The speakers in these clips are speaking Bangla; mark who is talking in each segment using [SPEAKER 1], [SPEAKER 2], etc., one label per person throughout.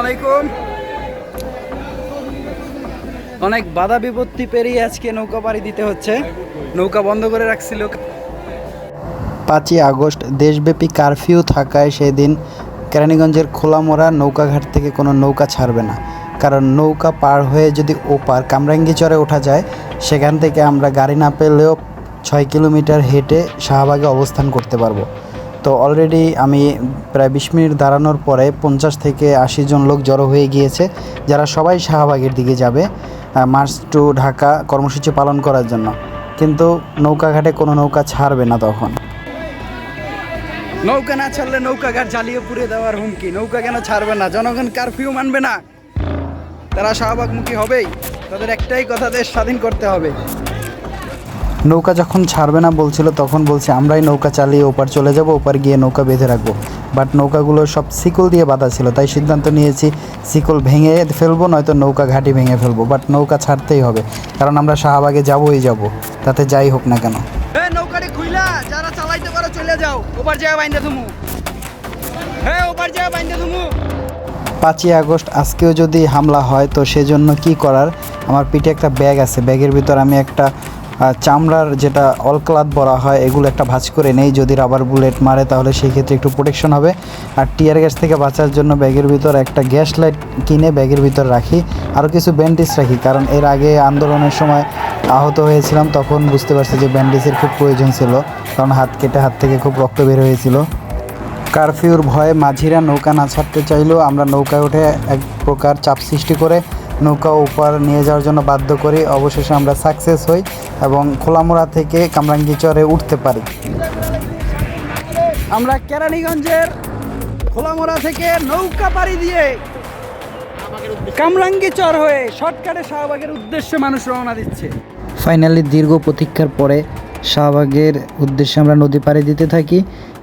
[SPEAKER 1] আলাইকুম। অনেক বাধা বিপত্তি পেরিয়ে আজকে নৌকা পাড়ি দিতে হচ্ছে। নৌকা বন্ধ করে রাখছিল
[SPEAKER 2] পাঁচই আগস্ট দেশব্যাপী কারফিউ থাকায় সেদিন কেরানীগঞ্জের খোলামোড়া নৌকাঘাট থেকে কোনো নৌকা ছাড়বে না। কারণ নৌকা পার হয়ে যদি ওপার কামরাঙ্গি চরে ওঠা যায়, সেখান থেকে আমরা গাড়ি না পেলেও ছয় কিলোমিটার হেঁটে শাহবাগে অবস্থান করতে পারব। তো অলরেডি আমি প্রায় বিশ মিনিট দাঁড়ানোর পরে পঞ্চাশ থেকে আশি জন লোক জড়ো হয়ে গিয়েছে, যারা সবাই শাহবাগের দিকে যাবে মার্চ টু ঢাকা কর্মসূচি পালন করার জন্য। কিন্তু নৌকাঘাটে কোনো নৌকা ছাড়বে না তখন।
[SPEAKER 1] নৌকা না ছাড়লে নৌকা ঘাট জ্বালিয়ে পুড়ে দেওয়ার হুমকি। নৌকা কেন ছাড়বে না? জনগণ কারফিউ মানবে না। তারা শাহবাগমুখী হবেই। তাদের একটাই কথা, দেশ স্বাধীন করতে হবে।
[SPEAKER 2] নৌকা যখন ছাড়বে না বলছিল, তখন বলছে, আমরাই নৌকা চালিয়ে ওপার চলে যাব, ওপার গিয়ে নৌকা বেঁধে রাখব। বাট নৌকাগুলো সব সিকল দিয়ে বাঁধা ছিল, তাই সিদ্ধান্ত নিয়েছি সিকল ভেঙে ফেলব, নয়তো নৌকা ঘাটি ভেঙে ফেলব। বাট নৌকা ছাড়তেই হবে, কারণ আমরা শাহবাগে যাবোই যাব, তাতে যাই হোক না কেন।
[SPEAKER 1] হ্যাঁ
[SPEAKER 2] পাঁচই আগস্ট, আজকেও যদি হামলা হয়, তো সেজন্য কি করার? আমার পিঠে একটা ব্যাগ আছে, ব্যাগের ভিতর আমি একটা চামড়ার যেটা অলক্লাত বলা হয়, এগুলো একটা ভাঁজ করে নেই। যদি রাবার বুলেট মারে, তাহলে সেই ক্ষেত্রে একটু প্রোটেকশন হবে। আর টিয়ার গ্যাস থেকে বাঁচার জন্য ব্যাগের ভিতর একটা গ্যাস লাইট কিনে ব্যাগের ভিতর রাখি। আরও কিছু ব্যান্ডেজ রাখি, কারণ এর আগে আন্দোলনের সময় আহত হয়েছিলাম, তখন বুঝতে পারছি যে ব্যান্ডেজের খুব প্রয়োজন ছিল, কারণ হাত কেটে হাত থেকে খুব রক্ত বের হয়েছিল। কারফিউর ভয়ে মাঝিরা নৌকা না ছাড়তে চাইলেও আমরা নৌকায় উঠে এক প্রকার চাপ সৃষ্টি করে নৌকা ওপার নিয়ে যাওয়ার জন্য বাধ্য করি অবশেষে আমরা সাকসেস হই এবং খোলামোড়া থেকে কামরাঙ্গি চরে উঠতে পারি।
[SPEAKER 1] আমরা কেরানীগঞ্জের খোলামোড়া থেকে নৌকা পাড়ি দিয়ে কামরাঙ্গি চর হয়ে শর্টকাটে শাহবাগের উদ্দেশ্যে মানুষ রওনা দিচ্ছে।
[SPEAKER 2] ফাইনালি দীর্ঘ প্রতীক্ষার পরে শাহবাগের উদ্দেশ্যে আমরা নদী পাড়ি দিতে থাকি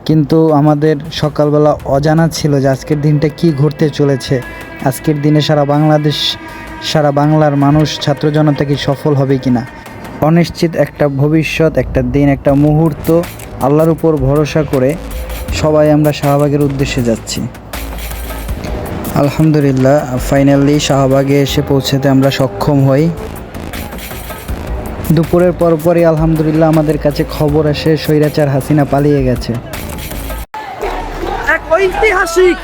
[SPEAKER 2] কিন্তু আমাদের সকালবেলা অজানা ছিল যে আজকের দিনটা কি ঘটতে চলেছে। আজকের দিনে সারা বাংলাদেশ সারা বাংলার মানুষ ছাত্র জনতা কি সফল হবে কি না অনিশ্চিত একটা ভবিষ্যৎ, একটা দিন, একটা মুহূর্ত আল্লাহর উপর ভরসা করে সবাই আমরা শাহবাগের উদ্দেশ্যে যাচ্ছি। আলহামদুলিল্লাহ ফাইনালি শাহবাগে এসে পৌঁছাতে আমরা সক্ষম হই। দুপুরের পরপরই আলহামদুলিল্লাহ আমাদের কাছে খবর আসে, স্বৈরাচার হাসিনা পালিয়ে গেছে।
[SPEAKER 1] এক ঐতিহাসিক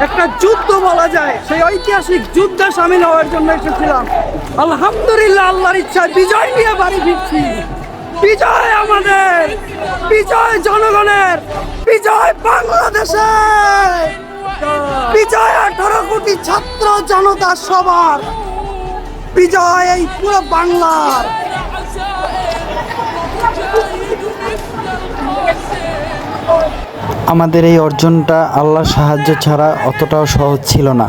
[SPEAKER 1] একটা যুদ্ধ বলা যায়। সেই ঐতিহাসিক যুদ্ধে সামিল হওয়ার জন্য এসেছিলাম। আলহামদুলিল্লাহ, আল্লাহর ইচ্ছায় বিজয় নিয়ে বাড়ি ফিরছি। বিজয় আমাদের! বিজয় জনগণের! বিজয় বাংলাদেশের! বিজয় আঠারো কোটি ছাত্র জনতা সবার! বিজয় এই পুরো বাংলার!
[SPEAKER 2] আমাদের এই অর্জনটা আল্লাহর সাহায্য ছাড়া অতটাও সহজ ছিল না।